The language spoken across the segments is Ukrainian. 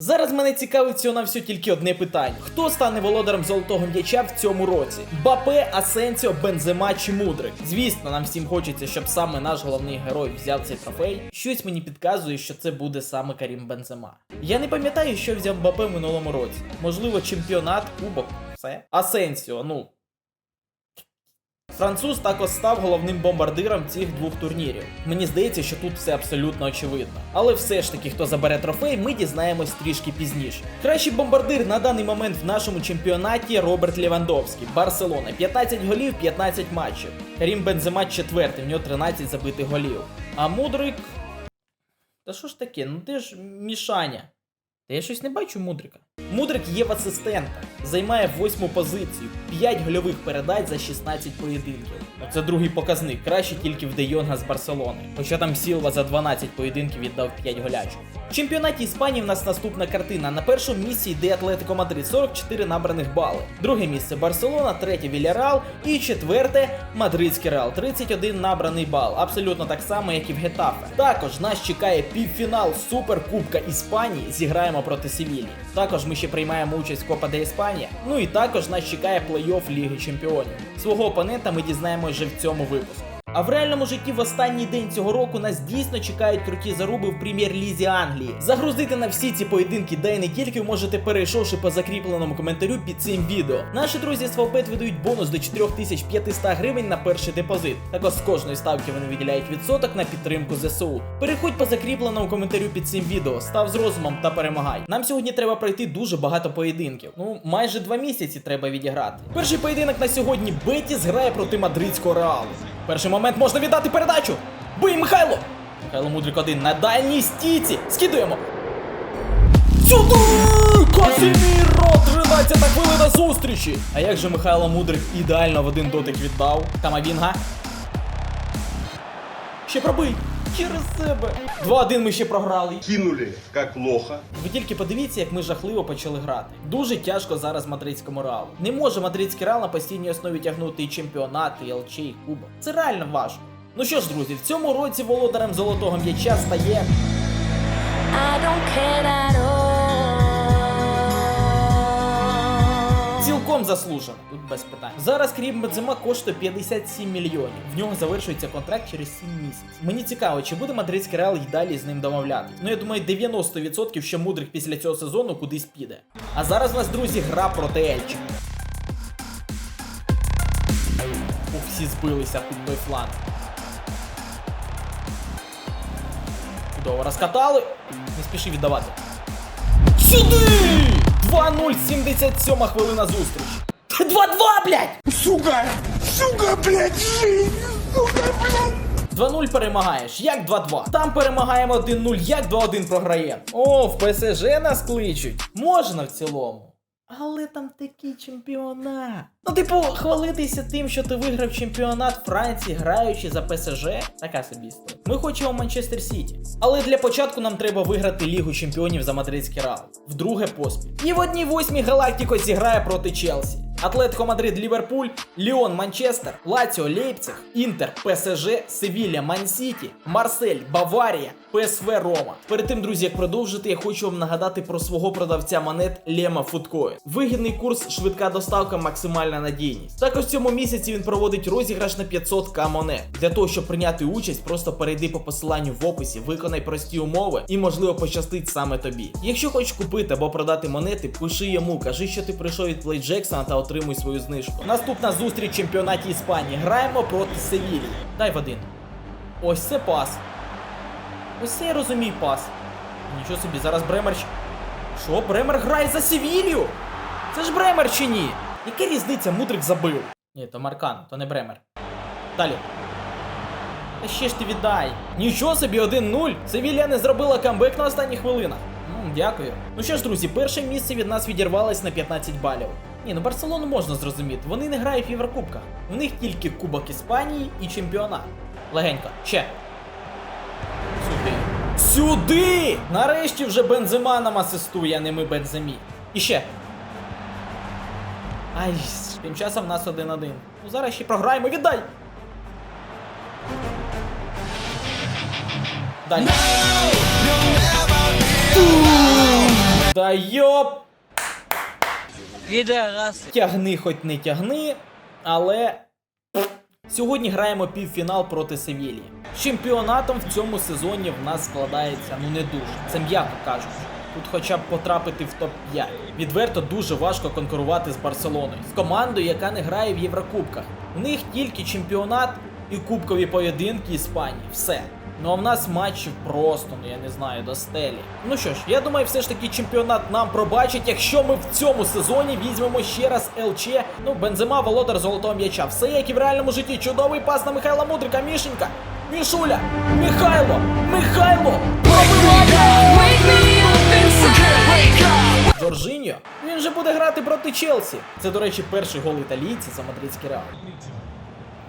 Зараз мене цікавить всього на все тільки одне питання: хто стане володарем золотого м'яча в цьому році? Бапе, Асенсіо, Бензема чи Мудрик? Звісно, нам всім хочеться, щоб саме наш головний герой взяв цей трофей. Щось мені підказує, що це буде саме Карім Бензема. Я не пам'ятаю, що взяв Бапе минулому році. Можливо, чемпіонат, кубок, все. Асенсіо, ну. Француз також став головним бомбардиром цих двох турнірів. Мені здається, що тут все абсолютно очевидно. Але все ж таки, хто забере трофей, ми дізнаємось трішки пізніше. Кращий бомбардир на даний момент в нашому чемпіонаті Роберт Лівандовський, Барселона. 15 голів, 15 матчів. Карім Бензема четвертий, в нього 13 забитих голів. А Мудрик. Та що ж таке? Ну ти ж Мішаня. Та я щось не бачу Мудрика. Мудрик є в асистента, займає восьму позицію, 5 гольових передач за 16 поєдинків. Ну, Це другий показник, краще тільки в Де Йонга з Барселони. Хоча там Сілва за 12 поєдинків віддав 5 голячок. В чемпіонаті Іспанії в нас наступна картина. На першому місці йде Атлетико Мадрид, 44 набраних бали. Друге місце Барселона, третє Вільяреал і четверте Мадридський Реал, 31 набраний бал. Абсолютно так само, як і в Гетафе. Також нас чекає півфінал Суперкубка Іспанії. Зіграємо проти Севілі. Також ми ще приймаємо участь в Копа де Іспанія. Ну і також нас чекає плей-офф Ліги Чемпіонів. Свого опонента ми дізнаємося вже в цьому випуску. А в реальному житті в останній день цього року нас дійсно чекають круті заруби в прем'єр-лізі Англії. Загрузити на всі ці поєдинки, де і не тільки можете перейшовши по закріпленому коментарю під цим відео. Наші друзі з Фавбет видають бонус до 4500 гривень на перший депозит. Також з кожної ставки вони виділяють відсоток на підтримку ЗСУ. Переходь по закріпленому коментарю під цим відео, став з розумом та перемагай. Нам сьогодні треба пройти дуже багато поєдинків. Ну, майже два місяці треба відіграти. Перший поєдинок на сьогодні Бетіс грає проти мадридського реалу. Перший момент можна віддати передачу. Бий, Михайло! Михайло Мудрик один на дальній стійці. Скидуємо. Сюди! Казіміро! 13 хвилина зустрічі! А як же Михайло Мудрик ідеально в один дотик віддав? Камавінга. Ще пробий! Через себе! 2-1 ми ще програли. кинули как лоха. Ви тільки подивіться, як ми жахливо почали грати. Дуже тяжко зараз мадридському реалу. Не може мадридський реал на постійній основі тягнути і чемпіонат, і ЛЧ, і кубок. Це реально важко. Ну що ж, друзі, в цьому році володарем золотого м'яча стає I don't care at all. Цілком заслужено. Тут без питань. Зараз Крім Бензема коштує 57 мільйонів. В нього завершується контракт через 7 місяців. Мені цікаво, чи буде мадридський реал і далі з ним домовляти. Ну я думаю, 90% що мудрих після цього сезону кудись піде. А зараз у нас, друзі, гра проти Ельчі. Ух, всі збилися під той фланг. Чудово, розкатали. Не спіши віддавати. Сюди! 2-0, 77 хвилина зустріч. 2-2, блядь! Сука! Сука, блядь, жизнь! Сука, блядь! 2-0 перемагаєш, як 2-2. Там перемагаємо 1-0, як 2-1 програє. О, в ПСЖ нас кличуть. Можна в цілому. Але там такий чемпіонат. Ну, типу, хвалитися тим, що ти виграв чемпіонат Франції, граючи за ПСЖ, така собі історія. Ми хочемо Манчестер Сіті. Але для початку нам треба виграти Лігу чемпіонів за мадридський Реал. Вдруге поспіль. І в одній восьмій Галактико зіграє проти Челсі. Атлетико Мадрид, Ліверпуль, Ліон, Манчестер, Лаціо, Лейпциг, Інтер, ПСЖ, Севілля, Мансіті, Марсель, Баварія, ПСВ Рома. Перед тим, друзі, як продовжити, я хочу вам нагадати про свого продавця монет Лема Фудкоін. Вигідний курс, швидка доставка, максимальна надійність. Також в цьому місяці він проводить розіграш на 500к монет. Для того, щоб прийняти участь, просто перейди по посиланню в описі, виконай прості умови і, можливо, пощастить саме тобі. Якщо хочеш купити або продати монети, пиши йому, кажи, що ти прийшов від Jackson та отримуй свою знижку. Наступна зустріч в чемпіонаті Іспанії. Граємо проти Севілі. Дай в один. Ось це пас. Ось це я розумію пас. Нічого собі, зараз Бремер. Що, Бремер грає за Севілью? Це ж Бремер чи ні? Яка різниця, Мудрик забив? Ні, то Маркан, то не Бремер. Далі. Та ще ж ти віддай. Нічого собі 1-0. Севілля не зробила камбек на останніх хвилинах. Дякую. Ну що ж, друзі, перше місце від нас відірвалось на 15 балів. Ні, ну Барселону можна зрозуміти. Вони не грають в Єврокубках. У них тільки Кубок Іспанії і чемпіонат. Легенько. Ще. Сюди. Сюди! Нарешті вже Бензема нам асистує, а не ми Бенземі. І ще. Ай, тим часом в нас 1-1. Ну зараз ще програємо, віддай! Далі. Та йоп! Підарас. Тягни, хоч не тягни, але. Сьогодні граємо півфінал проти Севілії. Чемпіонатом в цьому сезоні в нас складається ну не дуже. Це м'яко кажучи. Тут хоча б потрапити в топ-5. Відверто дуже важко конкурувати з Барселоною, з командою, яка не грає в Єврокубках. У них тільки чемпіонат і кубкові поєдинки Іспанії. Все. Ну а в нас матчів просто, ну я не знаю, до стелі. Ну що ж, я думаю, все ж таки чемпіонат нам пробачить, якщо ми в цьому сезоні візьмемо ще раз ЛЧ. Ну, Бензема, володар золотого м'яча. Все як і в реальному житті. Чудовий пас на Михайла Мудрика, Мішенька. Мішуля! Михайло! Михайло! Пробиває! Жоржиньо? Він же буде грати проти Челсі. Це, до речі, перший гол італійця за мадридський реал.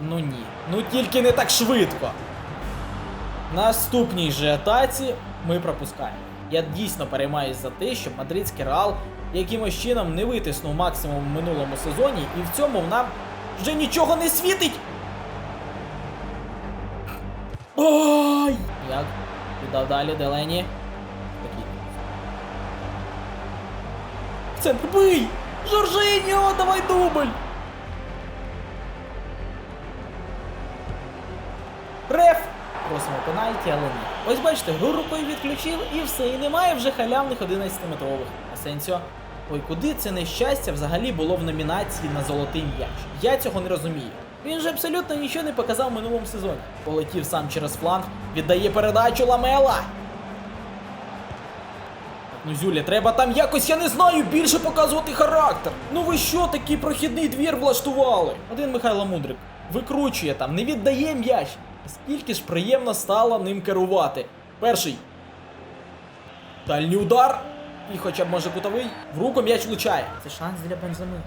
Ну ні. Ну тільки не так швидко. Наступній же атаці ми пропускаємо. Я дійсно переймаюсь за те, щоб мадридський реал якимось чином не витиснув максимум в минулому сезоні, і в цьому нам вже нічого не світить. Ой! Як? Віддав далі Делені. В Центр бий! Жоржиньо, давай дубль! Пенальті, але ні. Ось бачите, гру рукою відключив і все, і немає вже халявних 11-метрових. Асенсіо. Ой, куди це нещастя взагалі було в номінації на золотий м'яч? Я цього не розумію. Він же абсолютно нічого не показав в минулому сезоні. Полетів сам через фланг, віддає передачу Ламела. Ну, Зюля, треба там якось, я не знаю, більше показувати характер. Ну ви що такий прохідний двір влаштували? Один Михайло Мудрик викручує там, не віддає м'яч. Скільки ж приємно стало ним керувати. Перший. Дальній удар. І хоча б може кутовий. В руку м'яч влучає. Це шанс для Бенземи.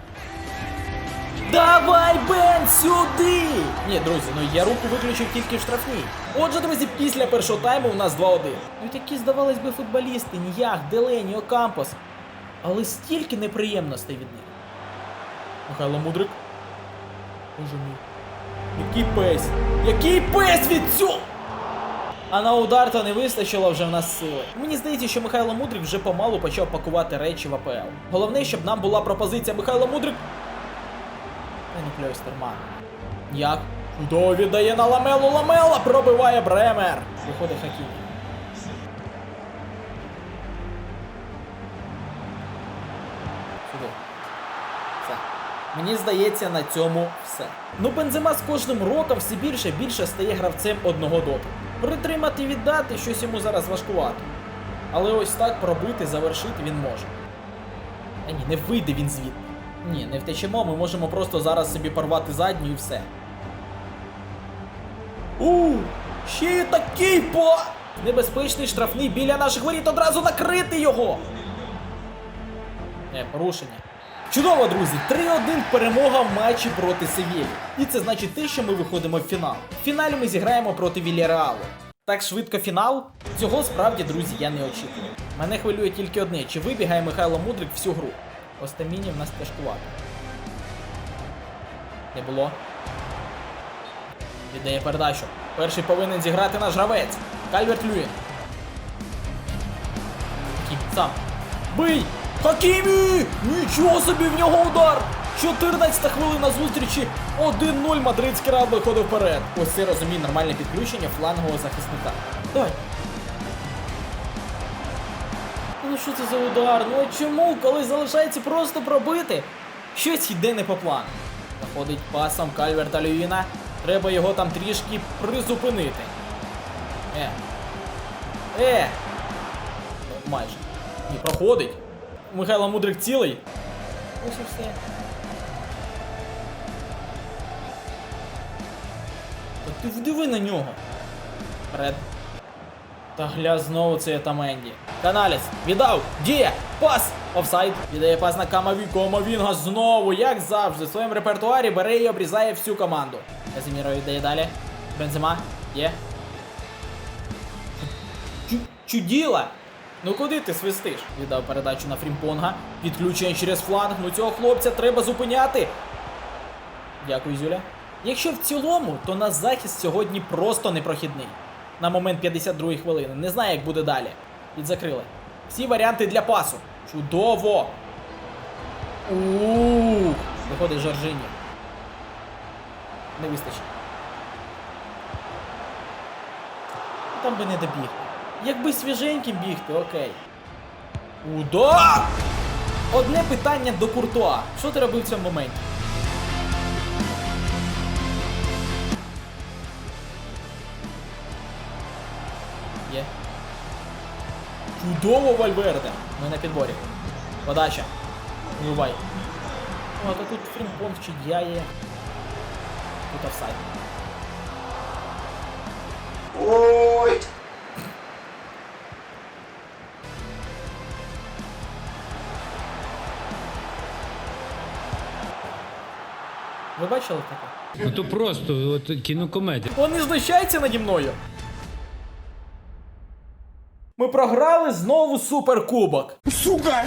Давай, Бен, сюди! Ні, друзі, ну я руку виключив тільки в штрафній. Отже, друзі, після першого тайму у нас 2-1. Ну такі, здавалось би, футболісти, ніяк, Делені, Окампос. Але стільки неприємностей від них. Михайло Мудрик. Боже мій. Який пес! Який пес від цього! А на удар то не вистачило вже в нас сили. Мені здається, що Михайло Мудрик вже помалу почав пакувати речі в АПЛ. Головне, щоб нам була пропозиція Михайло Мудрик. Не Кльойстерман. Як? Чудово віддає на ламелу ламела, пробиває Бремер. Виходить Хакімі. Мені здається, на цьому все. Ну, Бензема з кожним роком все більше і більше стає гравцем одного дотику. Притримати і віддати щось йому зараз важкувато. Але ось так пробити, завершити він може. А ні, не вийде він звідти. Ні, не втечемо, ми можемо просто зараз собі порвати задню і все. У, ще й такий по. Небезпечний штрафний біля наших воріт одразу накрити його. Не, порушення. Чудово, друзі! 3-1 перемога в матчі проти Севілі. І це значить те, що ми виходимо в фінал. В фіналі ми зіграємо проти Вільяреалу. Так швидко фінал? Цього справді, друзі, я не очікував. Мене хвилює тільки одне: чи вибігає Михайло Мудрик всю гру. Остаміні в нас тяжкувато. Не було. Віддає передачу. Перший повинен зіграти наш гравець. Кальверт Люїн. Сам. Бий! Хакімі! Нічого собі в нього удар! 14 хвилина зустрічі. 1-0 мадридський рад виходив вперед. Ось це розумію нормальне підключення флангового захисника. Давай. Ну що це за удар? Ну чому, коли залишається просто пробити? Щось йде не по плану. Заходить пасом Кальверта Люїна. Треба його там трішки призупинити. Е. Е. Ну, Майже. Ні, проходить. Михайло Мудрик цілий. Ось і все. Та ти вдиви на нього. Вперед. Та гля знову це Таменді. Каналіс. Віддав. Діє. Пас. Офсайд. Віддає пас на Камавіку. Омовінга знову, як завжди, в своєму репертуарі бере і обрізає всю команду. Казіміро віддає далі. Бензема. Є. Чу- Чуділа! Ну куди ти свистиш? Віддав передачу на Фрімпонга. Підключення через фланг. Ну цього хлопця треба зупиняти. Дякую, Зюля. Якщо в цілому, то наш захист сьогодні просто непрохідний. На момент 52 хвилини. Не знаю, як буде далі. Підзакрили. Всі варіанти для пасу. Чудово! Ух! Виходить Жоржині. Не вистачить. Там би не добіг. Якби свіженьким бігти, окей. Удар! Одне питання до Куртуа. Що ти робив в цьому моменті? Є. Чудово, Вальверде! Ми на підборі. Подача. Вливай. О, а то тут фрімпонг чи дяє. Тут офсайд. Бачили таке? Ну то просто от кінокомедія. Вони знущаються наді мною. Ми програли знову суперкубок. Сука!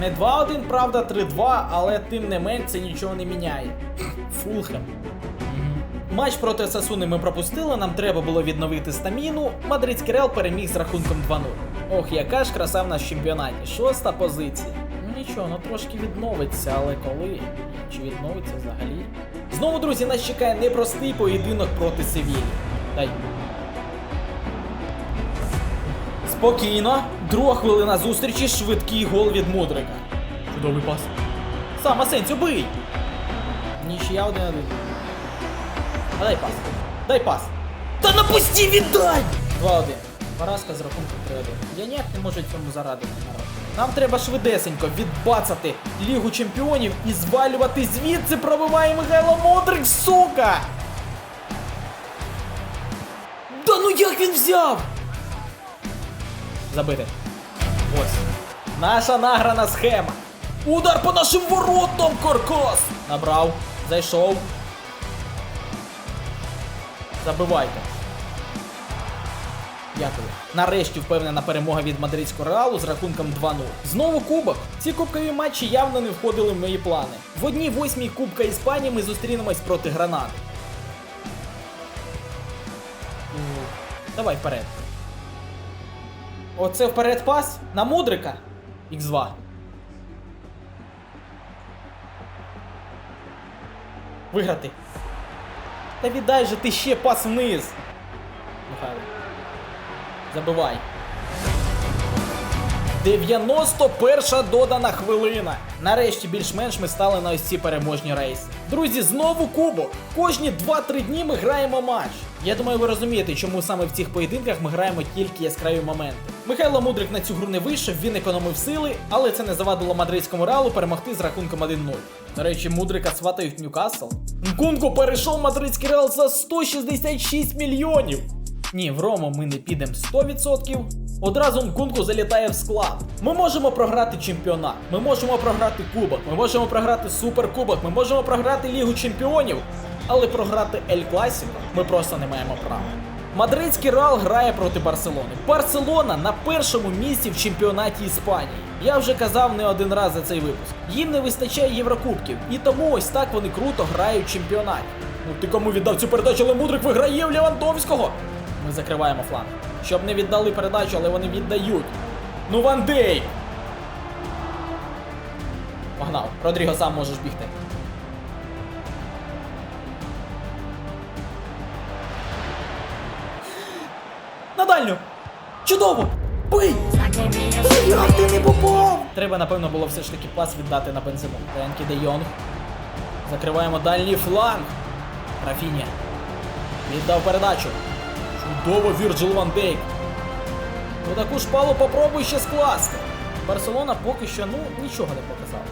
Не 2-1, правда, 3-2, але тим не менш це нічого не міняє. Фулхем. Матч проти Сасуни ми пропустили, нам треба було відновити стаміну. Мадридський Реал переміг з рахунком 2-0. Ох, яка ж краса в нас в чемпіонаті. Шоста позиція. Ну нічого, ну трошки відновиться, але коли? Чи відновиться взагалі? Знову, друзі, нас чекає непростий поєдинок проти Севілі. Дай. Спокійно. Друга хвилина зустрічі, швидкий гол від Мудрика. Чудовий пас. Сам Асенсіо, бий! Нічия один один. А дай пас. Дай пас. Та напусти, віддай! 2-1. Поразка з рахунком 3-1. Я ніяк не можу цьому зарадити. Нам треба швидесенько відбацати Лігу Чемпіонів і звалювати звідси пробиває Михайло Мудрик, сука! Да ну як він взяв? Забити. Ось. Наша награна схема. Удар по нашим воротам, Коркос! Набрав. Зайшов. Забивайте. Дякую. Нарешті впевнена перемога від мадридського реалу з рахунком 2-0. Знову кубок. Ці кубкові матчі явно не входили в мої плани. В одній восьмій Кубка Іспанії ми зустрінемось проти Гранати. Давай вперед. Оце вперед пас на Мудрика. Х2. Виграти. Та віддай же ти ще пас вниз. Михайло. Забивай. 91 додана хвилина. Нарешті більш-менш ми стали на ось ці переможні рейси. Друзі, знову кубок. Кожні 2-3 дні ми граємо матч. Я думаю, ви розумієте, чому саме в цих поєдинках ми граємо тільки яскраві моменти. Михайло Мудрик на цю гру не вийшов, він економив сили, але це не завадило мадридському реалу перемогти з рахунком 1-0. До речі, Мудрика сватають Ньюкасл. Нкунку перейшов мадридський реал за 166 мільйонів. Ні, в Рому ми не підемо 100%. Одразу Нкунку залітає в склад. Ми можемо програти чемпіонат, ми можемо програти кубок, ми можемо програти суперкубок, ми можемо програти Лігу Чемпіонів, але програти Ель Класіко ми просто не маємо права. Мадридський Реал грає проти Барселони. Барселона на першому місці в чемпіонаті Іспанії. Я вже казав не один раз за цей випуск. Їм не вистачає Єврокубків, і тому ось так вони круто грають в чемпіонаті. Ну ти кому віддав цю передачу, але Мудрик виграє в Лівандовського. Ми закриваємо фланг. Щоб не віддали передачу, але вони віддають. Ну Ван Дейк! Погнав. Родріго сам можеш бігти. На дальню! Чудово! Бий! Як ти не попав? Треба, напевно, було все ж таки пас віддати на бензину. Тенкі де Йонг. Закриваємо дальній фланг. Рафіня. Віддав передачу. Чудово Вірджил Ван Дейк. Ну таку шпалу попробуй ще скласти. Барселона поки що ну нічого не показала.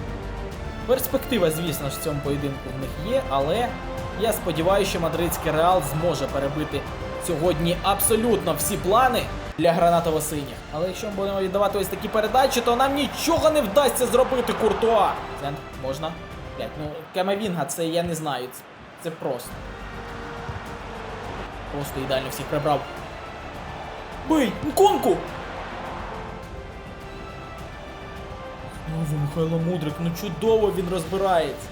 Перспектива, звісно ж, в цьому поєдинку в них є, але я сподіваюся, що мадридський реал зможе перебити сьогодні абсолютно всі плани для гранатово-синіх. Але якщо ми будемо віддавати ось такі передачі, то нам нічого не вдасться зробити Куртуа. Центр можна? Блять, ну Камавінга, це я не знаю. Це, це просто. Просто ідеально всіх прибрав. Бий! Нконку! Знову Михайло Мудрик, ну чудово він розбирається.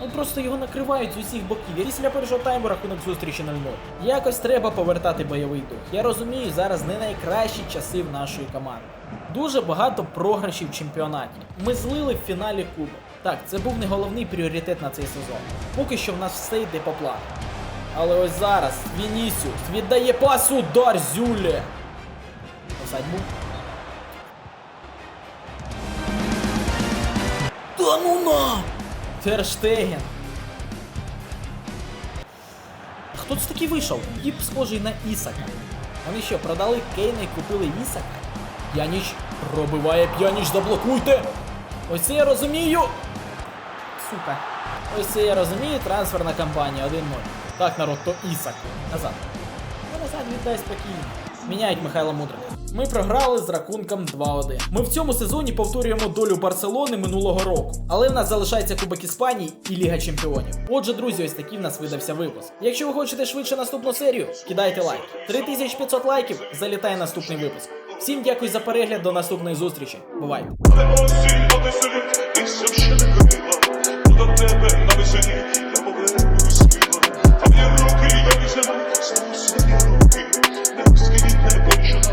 Ну просто його накривають з усіх боків. І Після першого тайму рахунок зустрічі 0-0. Якось треба повертати бойовий дух. Я розумію, зараз не найкращі часи в нашої команди. Дуже багато програшів в чемпіонаті. Ми злили в фіналі кубок. Так, це був не головний пріоритет на цей сезон. Поки що в нас все йде по плану. Але ось зараз Вінісіус віддає пас удар був. Та ну на! Терштеген. Хто це такий вийшов? Тіп схожий на Ісака. Вони що, продали Кейна і купили Ісака? П'яніч пробиває п'яніч, заблокуйте! Ось це я розумію! Сука. Ось це я розумію, трансферна кампанія 1-0. Так, народ, то Ісак. Назад. Ну, назад віддай спокійно. Міняють Михайла Мудрика. Ми програли з рахунком 2-1. Ми в цьому сезоні повторюємо долю Барселони минулого року. Але в нас залишається Кубок Іспанії і Ліга Чемпіонів. Отже, друзі, ось такий в нас видався випуск. Якщо ви хочете швидше наступну серію, кидайте лайк. 3500 лайків, залітає наступний випуск. Всім дякую за перегляд, до наступної зустрічі. Бувай! Осінь, Одесу, і все ще